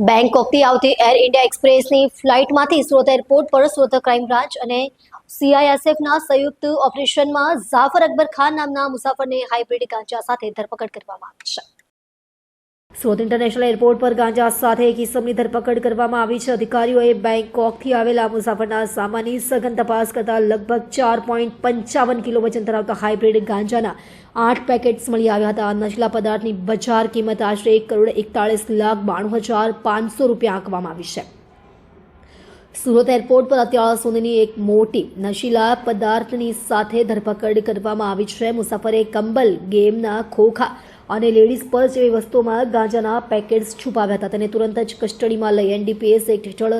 બેંકોકથી આવતી Air India એક્સપ્રેસની ફ્લાઇટમાંથી સુરત એરપોર્ટ પર સુરત ક્રાઇમ બ્રાન્ચ અને સીઆઈએસએફના સંયુક્ત ઓપરેશનમાં ઝાફર અકબર ખાન નામના મુસાફરને હાઇબ્રિડ ગાંજા સાથે ધરપકડ કરવામાં આવી છે. સુરત ઇન્ટરનેશનલ એરપોર્ટ પર ગાંજા સાથે એક ઇસમની ધરપકડ કરવામાં આવી છે. અધિકારીઓએ બેંકોકથી આવેલા મુસાફરના સામાનની સઘન તપાસ કરતા લગભગ ચાર પોઈન્ટ પંચાવન કિલો વજન ધરાવતા હાઇબ્રિડ ગાંજાના આઠ પેકેટ્સ મળી આવ્યા હતા. નશીલા પદાર્થની બજાર કિંમત આશરે એક કરોડ એકતાળીસ લાખ બાણું હજાર પાંચસો રૂપિયા આંકવામાં આવી છે. સુરત એરપોર્ટ પર અત્યાર સુધીની એક મોટી નશીલા પદાર્થની સાથે ધરપકડ કરવામાં આવી છે. મુસાફરે કંબલ, ગેમના ખોખા અને લેડીઝ પર્સ જેવી વસ્તુઓમાં ગાંજાના પેકેટ્સ છુપાવ્યા હતા. તેને તુરંત જ કસ્ટડીમાં લઈ એનડીપીએસ એક્ટ હેઠળ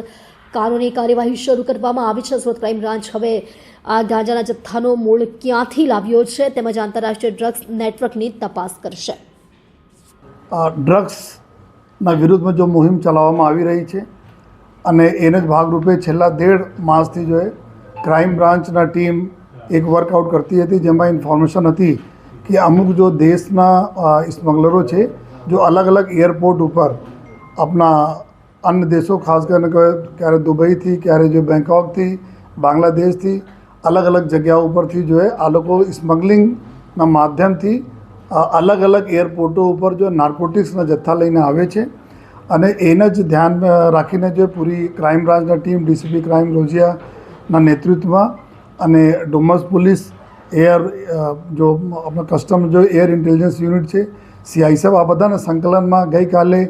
કાનૂની કાર્યવાહી શરૂ કરવામાં આવી છે. સુરત ક્રાઇમ બ્રાન્ચ હવે આ ગાંજાના જથ્થાનો મૂળ ક્યાંથી લાવ્યો છે તેમજ આંતરરાષ્ટ્રીય ડ્રગ્સ નેટવર્કની તપાસ કરશે. ડ્રગ્સના વિરુદ્ધમાં જો મુહિમ ચલાવવામાં આવી રહી છે અને એને જ ભાગરૂપે છેલ્લા દેઢ માસથી જો ક્રાઇમ બ્રાન્ચના ટીમ એક વર્કઆઉટ કરતી હતી જેમાં ઇન્ફોર્મેશન હતી કે અમુક જો દેશના સ્મગલરો છે, જો અલગ અલગ એરપોર્ટ ઉપર આપણા અન્ય દેશો, ખાસ કરીને ક્યારે દુબઈથી, ક્યારે જો બેંકોકથી બાંગ્લાદેશથી, અલગ અલગ જગ્યાઓ ઉપરથી જો આ લોકો સ્મગલિંગના માધ્યમથી અલગ અલગ એરપોર્ટો ઉપર જો નાર્કોટિક્સના જથ્થા લઈને આવે છે. અને એને જ ધ્યાન રાખીને જો પૂરી ક્રાઇમ બ્રાન્ચના ટીમ, ડીસીપી ક્રાઇમ રોજિયાના નેતૃત્વમાં અને ડુમસ પોલીસ એર જો આપણો કસ્ટમ, જો એર ઇન્ટેલિજન્સ યુનિટ છે સીઆઈસએફ આ બધાના સંકલનમાં ગઈકાલે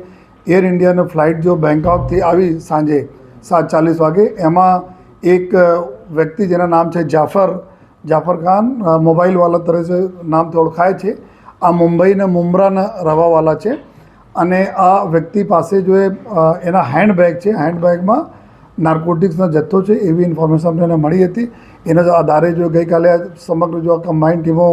એર ઇન્ડિયાની ફ્લાઇટ જો બેંકોકથી આવી સાંજે સાત ચાલીસ વાગે, એમાં એક વ્યક્તિ જેના નામ છે જાફર જાફર ખાન મોબાઈલવાલા તરીકે નામથી ઓળખાય છે, આ મુંબઈને મુંબ્રાના રહેવાવાળા છે, અને આ વ્યક્તિ પાસે જો એના હેન્ડબેગ છે, હેન્ડબેગમાં નાર્કોટિક્સનો જથ્થો છે એવી ઇન્ફોર્મેશન અમને મળી હતી. એના જ આધારે જો ગઈકાલે સમગ્ર જો કમ્બાઇન્ડ ટીમો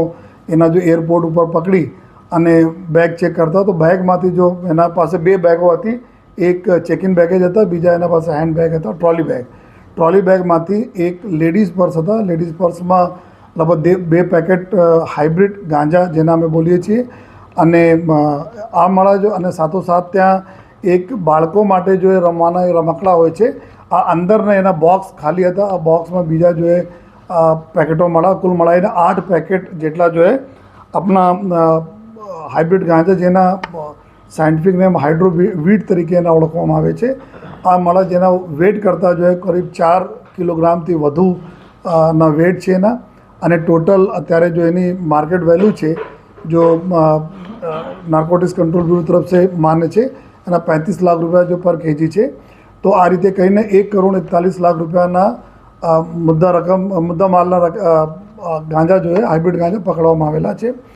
એના જો એરપોર્ટ ઉપર પકડી અને બેગ ચેક કરતા, તો બેગમાંથી જો એના પાસે બે બેગો હતી. એક ચેકિન બેગેજ હતા, બીજા એના પાસે હેન્ડ બેગ હતા ટ્રોલી બેગ ટ્રોલી બેગમાંથી એક લેડીઝ પર્સ હતા. લેડીઝ પર્સમાં લગભગ બે પેકેટ હાઇબ્રિડ ગાંજા જેના અમે બોલીએ છીએ. અને આ મળા જો અને સાથોસાથ ત્યાં એક બાળકો માટે જો એ રમવાના, એ રમકડા હોય છે. આ અંદરના એના બોક્સ ખાલી હતા. આ બોક્સમાં બીજા જોએ પેકેટો મળ્યા, કુલ મળાવીને આઠ પેકેટ જેટલા જો એ આપણા હાઇબ્રિડ ગાંજા જેના સાયન્ટિફિક નેમ હાઇડ્રો વીટ તરીકે એના ઓળખવામાં આવે છે. આ મળા જેના વેટ કરતાં જો એ કરીબ ચાર કિલોગ્રામથી વધુ ના વેટ છે એના. અને ટોટલ અત્યારે જો એની માર્કેટ વેલ્યુ છે, જો નાર્કોટિક્સ કંટ્રોલ બ્યુરો તરફ છે માને છે, એના પાંત્રીસ લાખ રૂપિયા જો પર કેજી છે. તો આ રીતે કહીને એક કરોડ એકતાલીસ લાખ રૂપિયાના મુદ્દા રકમ મુદ્દા માલના ગાંજા જોઈએ, હાઇબ્રિડ ગાંજા પકડવામાં આવેલા છે.